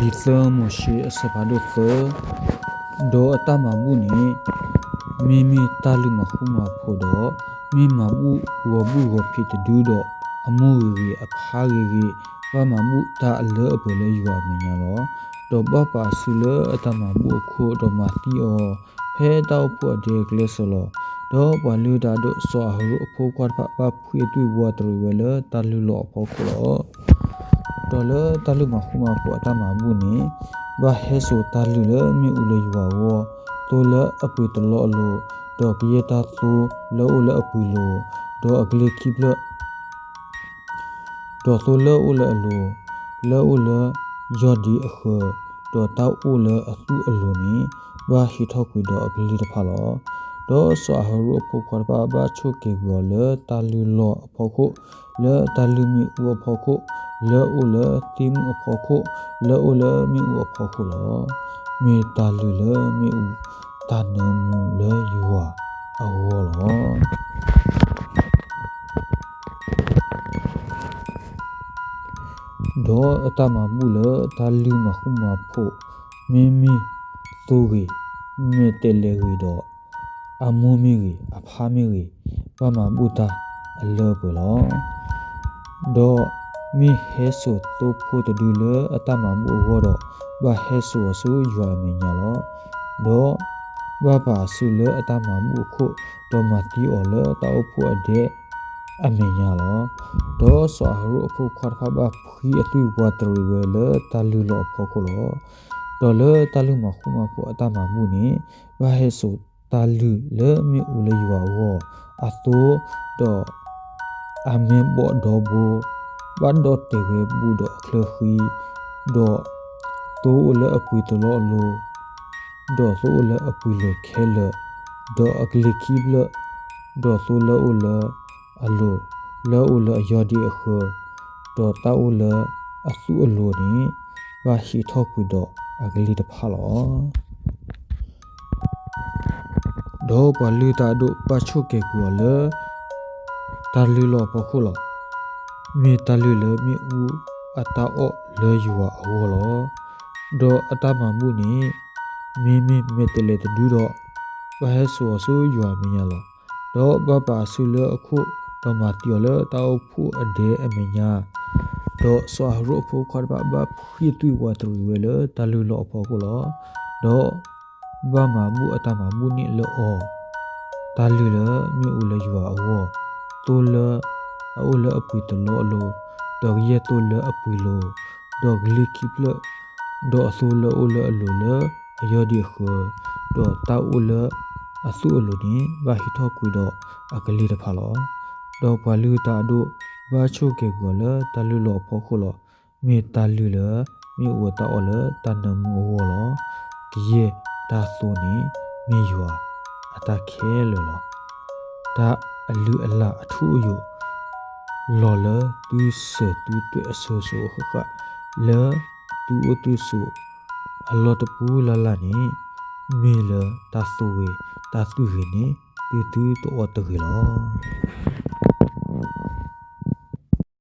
ဒီသမရှိအစပါဒုဖဒေါ်အတမဘူးနေမိမိတလူမခုမဖို့တော့မိမဘူးဝဘူးဝဖြစ်တူတော့အမှုကြီးအဖားကြီးဘာမမှုတာအလောအပလေယူရမညာတော့တော့ဘပါဆူလအတမဘူးခို့တော့မတီအောဖဲတော့ဖို့ဒီကလေးစလောတော့ဘလူတာတို့စောဟရုအဖို့ကွာပပဖွေတူဝတ်ရဝဲလတလူလောဖို့ခလော တော်လတလူမခုမဖို့အတမဘူးနေဘာဟဲဆိုတာလူလမြူလယူဝတိုလအပွေတလောလိုတော့ပြရတာသူလောလအပွေလိုတော့အကလေးခိပလတော့ဆိုလောလအလိုလောလယောဒီအခတော့တောက်အိုလအသူအလိုနေဘာဟီထောက်ကွေတော့အကလေးတဖာလောတော့ဆွာဟရုအဖို့ခွာပါဘာချုပ်ကေဘောလတာလူလောအဖို့ခုလောတာလူမီဥအဖို့ခု လောဥလတိမ်အဖို့ခုလောဥလမီဥအဖို့ခုလောမေတာလူလမီဥတာနမူလေယူဝအဝေါ်လောဒေါ်အတမမူလတာလူမခုမဖို့မင်းမင်းသူကြီးမေတဲလေရီတော့အမူမီကြီးအဖာမီကြီးပမဘူတာအလောပလောဒေါ် မီဟဲဆိုတူဖို့တူလအတမမူဝတော့ဘာဟဲဆိုဆူရွာမညာလောဒေါ်ဘာပါဆူလအတမမူခုတော်မတီအော်လတောက်ဖို့အတဲ့အမေညာလောဒေါ်ဆွာဟရုအဖို့ခွာဖဘာဖီအတူဝါတရီဝဲလတလူလောဖို့ခုလောဒေါ်လတလူမခုမဖို့အတမမှုနေဘာဟဲဆိုတလူလေမြူလေယူဝောအတိုတော့အမေဘောဒေါ်ဘူ ဘတ်ဒေါ်တေဝဘူဒေါ်ခလခီဒေါ်တိုးလေအပွေတလောလိုဒေါ်ဆိုလေအပွေလေခဲလေဒေါ်အကလခိဘလဒေါ်ဆိုလေအိုလေအလိုလောအိုလေယောဒီအခဒေါ်တာအိုလေအဆူအလိုနေဘာရှိထောက်ကွေတော့အကလေးတဖာလောဒေါ်ပလူတာဒိုပချုကေကွာလေတာလူလောပခုလော မြေတာလူလေမြေဦးအတာအောလေယူဝအဝလောဒေါ်အတမမှုနေမင်းမင်းမေတလေတူတော့ဘာဟဲဆိုဆူယူအမင်းရလောဒေါ်ဘပါဆူလအခုတော့မတီော်လတောက်ဖူအဒေအမညာတော့ဆွာရုဖူခွာဘဘဖီတူဝတ်ရဝဲလတလူလောဖောကိုလောတော့ဘာမမှုအတမမှုနိလောတလူလမြို့ဦးလယူအဝတိုလ အိုလအပွေတလောလောတော့ရဲတိုလအပွေလောတော့ဂလီကိပလတော့အဆိုလအိုလအလိုလအယောဒီခတော့တာအိုလအဆူအလိုနိဘာဟီထောကွေတော့အကလေးတဖာလောတော့ဘလူတာတို့ဘာချိုကေကောလတလူလောဖို့ခုလောမေတလူလမေဝတအောလတနမူဝလောဒီယေဒါဆိုနေမေယွာအတခဲလောလောဒါအလူအလအထူးယ လောလသူစတူတွေ့အဆိုဆိုခခလေတူအတူဆိုအလောတပူလလနေမေလတာဆိုဝေတာသူရနေတူတူတော့တကေလော